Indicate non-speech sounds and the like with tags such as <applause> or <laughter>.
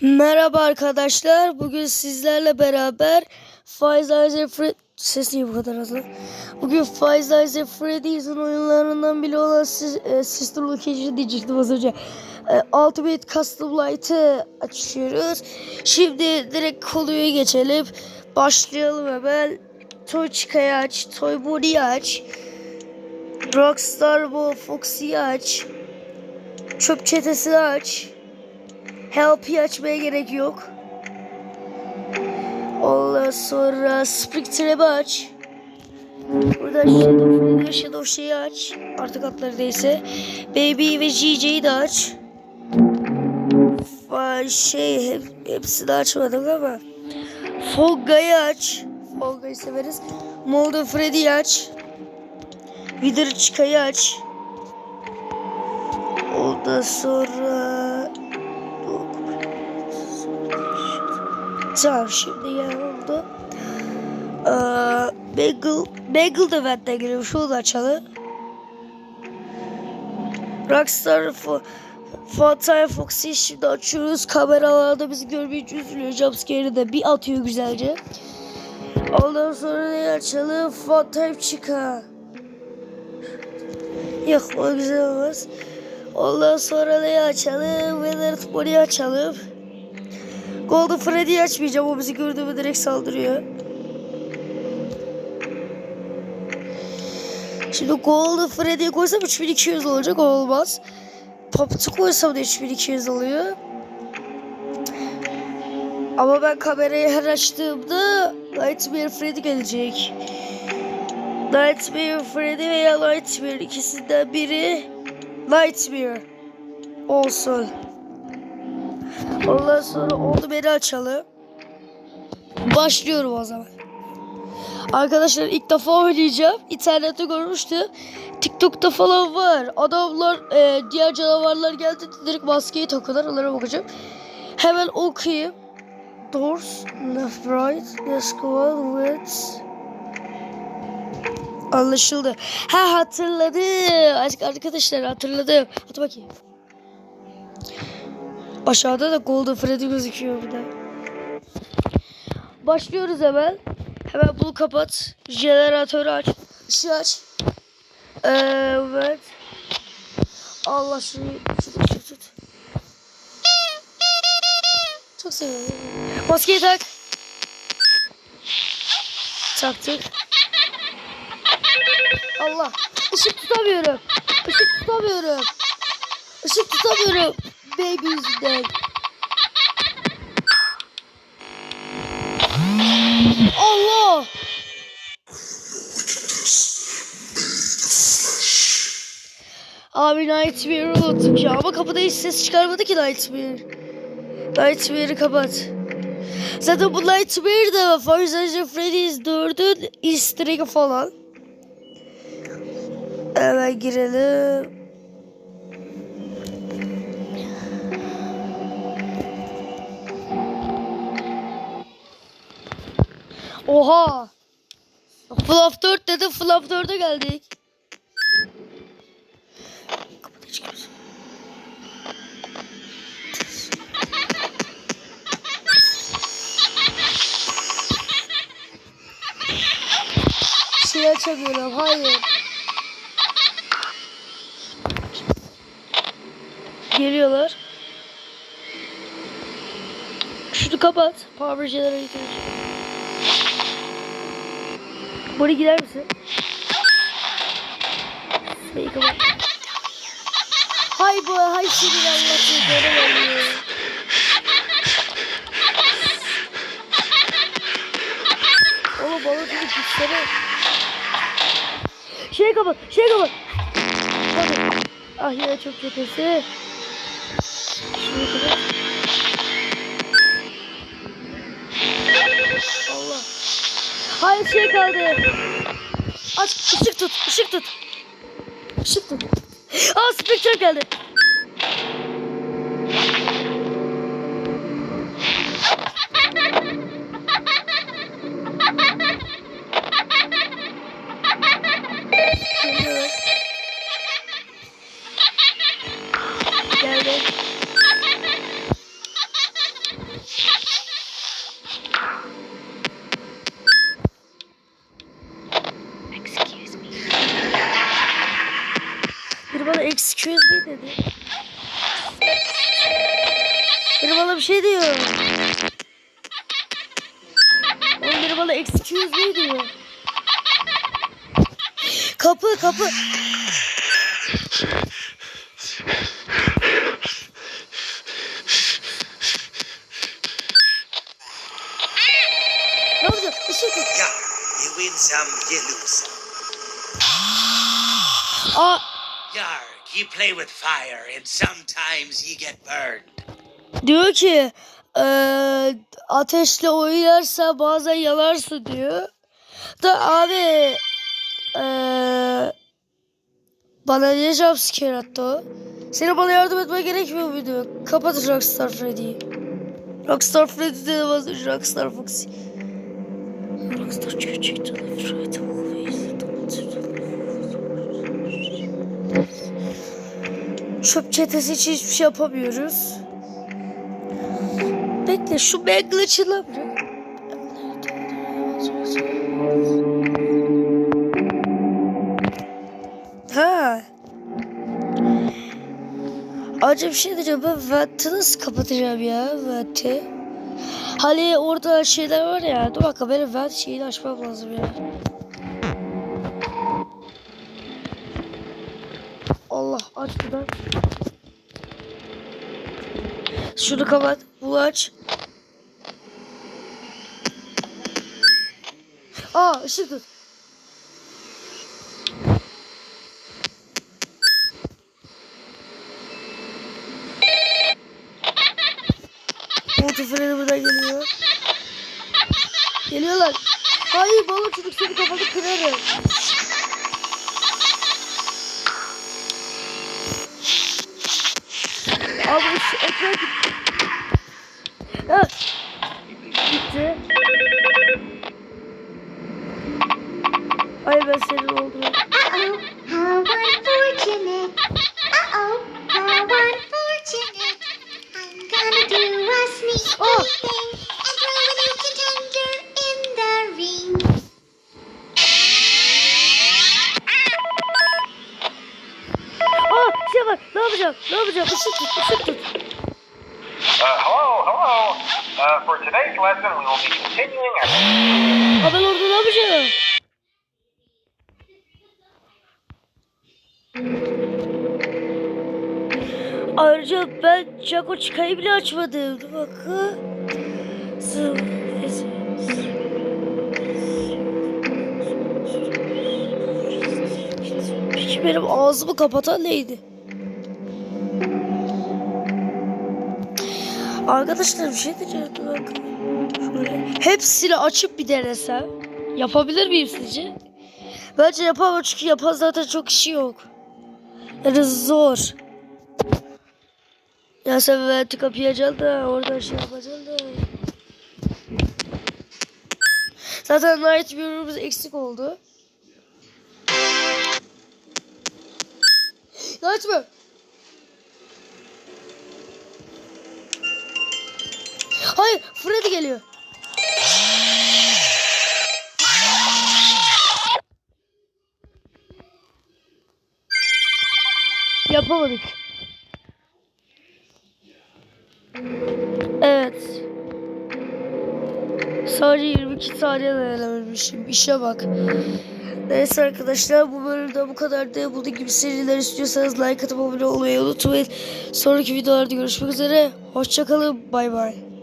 Merhaba arkadaşlar. Bugün sizlerle beraber Five Fred... Ses niye bu kadar az? Bugün Five Nights Freddy's'in oyunlarından biri olan e, Sister Location diyecektim az önce. E, Ultimate Custom Light'ı açıyoruz. Şimdi direkt konuya geçelim. Başlayalım hemen. Toy Chicka'yı aç. Toy Bonnie'yi aç. Rockstar bu Foxy'yi aç. Çöp çetesini aç. Help'i açmaya gerek yok. Ondan sonra Spring Trap'i aç. Burada Shadow Freddy Shadow şeyi aç. Artık adları neyse. Baby ve GJ'yi de aç. Şey hep, hepsini açmadık ama. Fall Guy'ı aç. Fall Guy'ı severiz. Molden Freddy'yi aç. Wither Chicka'yı aç. Ondan sonra... Tamam şimdi oldu. Ee, Bagel, Bagel da benden geliyor. Şunu da açalım. Rockstar Fo Funtime Fox'ı şimdi açıyoruz. Kameralarda bizi görmeyince üzülüyor. Jumpscare'i de bir atıyor güzelce. Ondan sonra ne açalım? Funtime Chica. Yok o güzel olmaz. Ondan sonra ne açalım? Weathered Bonnie açalım. Golden Freddy'yi açmayacağım. O bizi gördüğümü direkt saldırıyor. Şimdi Golden Freddy'yi koysam 3200 olacak. Olmaz. Puppet'ı koysam da 3200 oluyor. Ama ben kamerayı her açtığımda Nightmare Freddy gelecek. Nightmare Freddy veya Nightmare ikisinden biri Nightmare olsun. Ondan sonra oldu beni açalım. Başlıyorum o zaman. Arkadaşlar ilk defa oynayacağım. İnternette görmüştüm. TikTok'ta falan var. Adamlar e, diğer canavarlar geldi direkt maskeyi takıyorlar. Onlara bakacağım. Hemen okuyayım. Doors left right. Let's go with Anlaşıldı. Ha hatırladım. Arkadaşlar hatırladım. Hadi bakayım. Aşağıda da Golden Freddy gözüküyor bir de. Başlıyoruz hemen. Hemen bunu kapat. Jeneratörü aç. Işığı aç. Evet. Allah şunu şunu şunu tut. Çok seviyorum. Maskeyi tak. Taktık. Allah. Işık tutamıyorum. Işık tutamıyorum. Işık tutamıyorum. Baby yüzünden. Allah. Abi Nightmare'ı unuttuk ya. Ama kapıda hiç ses çıkarmadı ki Nightmare. Nightmare'ı kapat. Zaten bu Nightmare de Nights at Freddy's 4'ün easter falan. Hemen girelim. Oha! Flap 4 dedim Flap 4'e geldik. Şey açamıyorum hayır. Geliyorlar. Şunu kapat. Power generator. Buraya gider misin? Hay bu hay senin Allah'ın görevli. Oğlum bana çocuk gitsene. Şey kapat, şey kapat. Ah yine çok kötüsü. Hayır şey kaldı. Aç ışık tut, ışık tut. Işık tut. Aa Spectre geldi. <laughs> Geldi. Bana bir şey diyor. Oğlum biri bana excuse me diyor. Kapı kapı. Ne olacak? Işık yok. Yeah, you win some, you lose some. Aa, Yarg, you play with fire, and sometimes you get burned. Diyor ki eee, ateşle oynarsa bazen yanarsın diyor. Da abi eee, bana niye jumpscare attı o? Senin bana yardım etmen gerekmiyor muydu? Kapat Rockstar Freddy'yi. Rockstar Freddy de demez Rockstar Foxy. Rockstar gerçekten Freddy Çöp çetesi için hiçbir şey yapamıyoruz. Bekle şu yapacak? Ha. Acaba bir şey diyeceğim ben venti nasıl kapatacağım ya venti? Hani orada şeyler var ya dur bakalım benim vent şeyini açmam lazım ya. Allah aç buradan. Şunu kapat. Bunu aç. Aa ışık tut. Motor freni buradan geliyor. Geliyorlar. Hayır balon çocuk seni kapatıp kırarım. Abi şu ekran gitti. Ay ben senin oldum. Uh-oh, yapacağım? Ne yapacağım? Işık tut. Işık tut. Uh, hello, hello. Uh, for today's lesson, we will be continuing our Aa ben orada ne yapacağım? Ayrıca ben Jaco çıkayı bile açmadım. Dur bakın. Peki benim ağzımı kapatan neydi? Arkadaşlar bir şey diyeceğim. Bakın. Şöyle. Hepsini açıp bir denesem. Yapabilir miyim sizce? Bence yapamam çünkü yapan zaten çok kişi yok. Yani zor. Ya sen venti kapayacaksın da oradan şey yapacaksın da. Zaten Nightmare'ımız eksik oldu. Nightmare! Hayır, Freddy geliyor. Yapamadık. Evet. Sadece 22 saniye dayanamamışım. İşe bak. Neyse arkadaşlar bu bölümde bu kadar da bunun gibi seriler istiyorsanız like atıp abone olmayı unutmayın. Sonraki videolarda görüşmek üzere. Hoşçakalın. Bay bay.